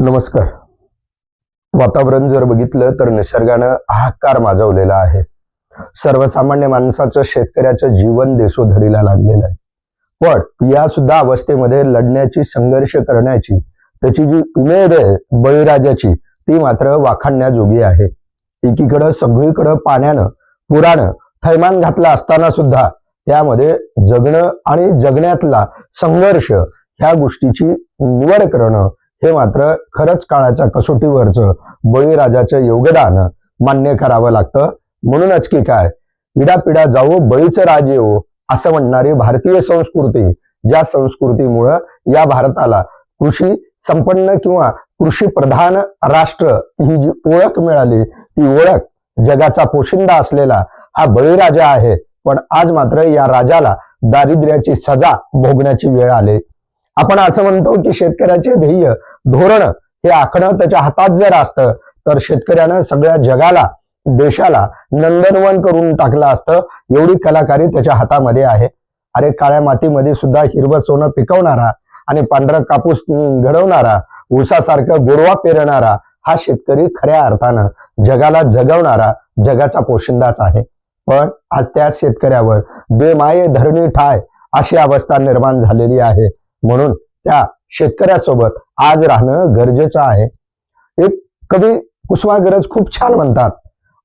नमस्कार. वातावरण जर बघितलं तर निसर्गानं हाकार माजवलेला आहे. सर्वसामान्य माणसाचं शेतकऱ्याचं जीवन देशोधडीला लागलेलं आहे. पण या सुद्धा अवस्थेमध्ये लढण्याची संघर्ष करण्याची त्याची जी उमेद आहे बळीराजाची ती मात्र वाखाणण्याजोगी आहे. एकीकडं सगळीकडं पाण्यानं पुरानं थैमान घातला असताना सुद्धा त्यामध्ये जगणं आणि जगण्यातला संघर्ष ह्या गोष्टीची निवड करणं हे मात्र खरंच काळाच्या कसोटीवरचं बळीराजाचं योगदान मान्य करावं लागतं. म्हणूनच की काय? पिढा जाऊ बळीचं राज येऊ असं म्हणणारी भारतीय संस्कृती ज्या संस्कृतीमुळं या भारताला कृषी संपन्न किंवा कृषी प्रधान राष्ट्र ही जी ओळख मिळाली ती ओळख जगाचा पोशिंदा असलेला हा बळीराजा आहे. पण आज मात्र या राजाला दारिद्र्याची सजा भोगण्याची वेळ आली. आपण असं म्हणतो की शेतकऱ्याचे ध्येय धोरण हे आखणं त्याच्या हातात जर असतं तर शेतकऱ्यानं सगळ्या जगाला देशाला नंदनवन करून टाकलं असतं. एवढी कलाकारी त्याच्या हातामध्ये आहे. अरे काळ्या मातीमध्ये सुद्धा हिरवं सोनं पिकवणारा आणि पांढरा कापूस घडवणारा ऊसासारखं गोरवा पेरणारा हा शेतकरी खऱ्या अर्थानं जगाला जगवणारा जगाचा पोशिंदाच आहे. पण आज त्या शेतकऱ्यावर बेमाये धरणी ठाय अशी अवस्था निर्माण झालेली आहे. म्हणून त्या शेतकऱ्यासोबत आज राहणं गरजेचं आहे. एक कवी कुसुमाग्रज खूप छान म्हणतात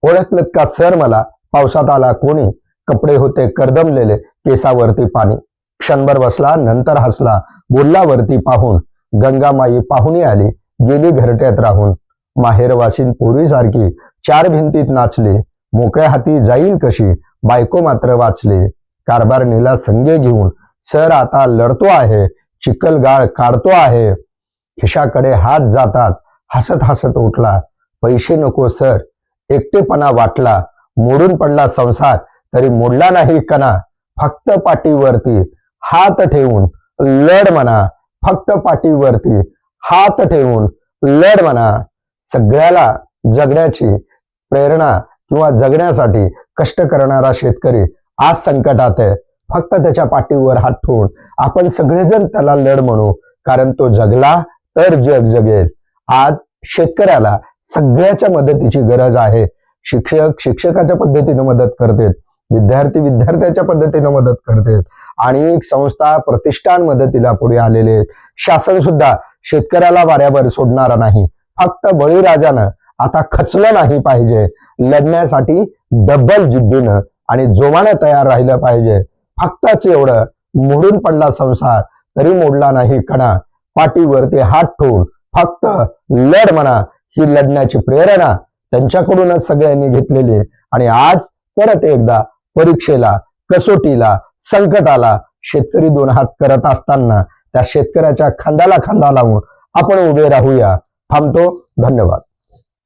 ओळखलत का सर मला? पावसात आला कोणी? कपडे होते करदमलेले केसावरती पाणी. क्षणभर बसला नंतर हसला. बोललावरती पाहून गंगामाई पाहुणी आली गेली घरट्यात राहून. माहेरवासीन पूर्वीसारखी चार भिंतीत नाचली. मोकळ्या हाती जाईल कशी? बायको मात्र वाचले. कारभारणीला संगे घेऊन. सर आता लढतो आहे चिखलगाळ काढतो आहे. खिशाकडे हात जातात. हसत हसत उठला. पैसे नको सर. एकटेपणा वाटला. मोडून पडला संसार. तरी मोडला नाही कणा. फक्त पाठीवरती हात ठेवून लढ म्हणा. फक्त पाठीवरती हात ठेवून लढ म्हणा. सगळ्याला जगण्याची प्रेरणा किंवा जगण्यासाठी कष्ट करणारा शेतकरी आज संकटात आहे. फक्त त्याच्या पाठीवर हात ठेवून आपण सगळेजण त्याला लढ म्हणू कारण तो जगला तर जग जगेल. आज शेतकऱ्याला सगळ्याच्या मदतीची गरज आहे. शिक्षक शिक्षकाच्या पद्धतीने मदत करतात विद्यार्थी विद्यार्थ्याच्या पद्धतीने मदत करतात आणि संस्था प्रतिष्ठान मदतीला पुढे आलेले आहेत. शासन सुद्धा शेतकऱ्याला वाऱ्यावर सोडणार नाही. फक्त बळीराजानं आता खचलं नाही पाहिजे. लढण्यासाठी डबल जिद्दीनं आणि जोमानं तयार राहिलं पाहिजे. फक्तच एवढं मोडून पडला संसार तरी मोडला नाही कणा. पाठीवरती हात ठेवून फक्त लढ म्हणा ही लढण्याची प्रेरणा त्यांच्याकडूनच सगळ्यांनी घेतलेली आणि आज परत एकदा परीक्षेला कसोटीला संकटाला शेतकरी दोन हात करत असताना त्या शेतकऱ्याच्या खांद्याला खांदा लावून आपण उभे राहूया. थांबतो. धन्यवाद.